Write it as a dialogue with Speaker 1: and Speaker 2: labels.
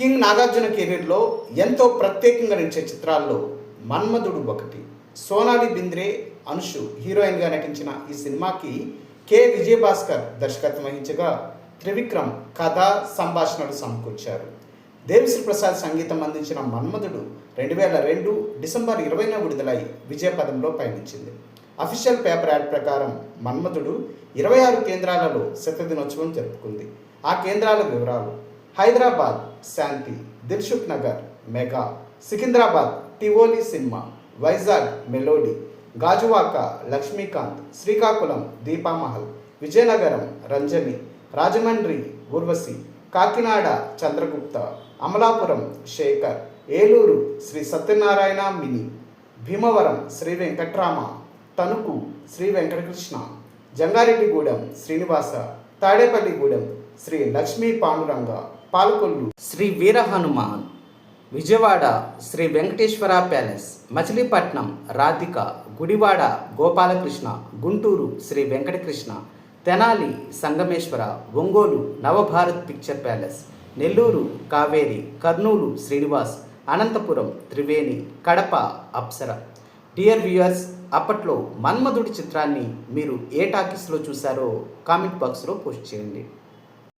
Speaker 1: King Nagarjuna కెరీర్లో ఎంతో ప్రత్యేకంగా నడిచే చిత్రాల్లో మన్మధుడు ఒకటి సోనాలి బింద్రే అనుషు హీరోయిన్గా నటించిన ఈ సినిమాకి కె. విజయభాస్కర్ దర్శకత్వం వహించగా త్రివిక్రమ్ కథ సంభాషణలు సమకూర్చారు. దేవిశ్రీ ప్రసాద్ సంగీతం అందించిన మన్మధుడు రెండు వేల రెండు డిసెంబర్ ఇరవైన విడుదలై విజయపదంలో పయనించింది. అఫీషియల్ పేపర్ యాడ్ ప్రకారం మన్మధుడు ఇరవై ఆరు కేంద్రాలలో శతదినోత్సవం జరుపుకుంది. ఆ కేంద్రాల వివరాలు Hyderabad Shanti Dilsukh Nagar Mega Secunderabad Tivoli cinema Vizag Melody Gajuwaka Lakshmikanth Srikakulam Deepamahal Vizianagaram Ranjani Rajahmundry Urvashi Kakinada Chandragupta Amalapuram Sekhar Eluru Sri Satyanarayana mini Bhimavaram Sri Venkatrama Tanuku Sri Venkatakrishna Jangareddygudem Srinivasa Tadepalligudem Sri Lakshmi Panduranga Palakollu. Sri Veera Hanuman Vijayawada Sri Venkateswara palace Machilipatnam Radhika Gudivada Gopalakrishna Guntur Sri Venkatakrishna Tenali Sangameswara Ongole Navabharat picture palace Nellore Kaveri Kurnool Srinivas Anantapur Triveni Kadapa Apsara. Dear viewers అప్పట్లో మన్మధుడి చిత్రాన్ని మీరు ఏ టాకీస్లో చూశారో comment బాక్స్లో post చేయండి.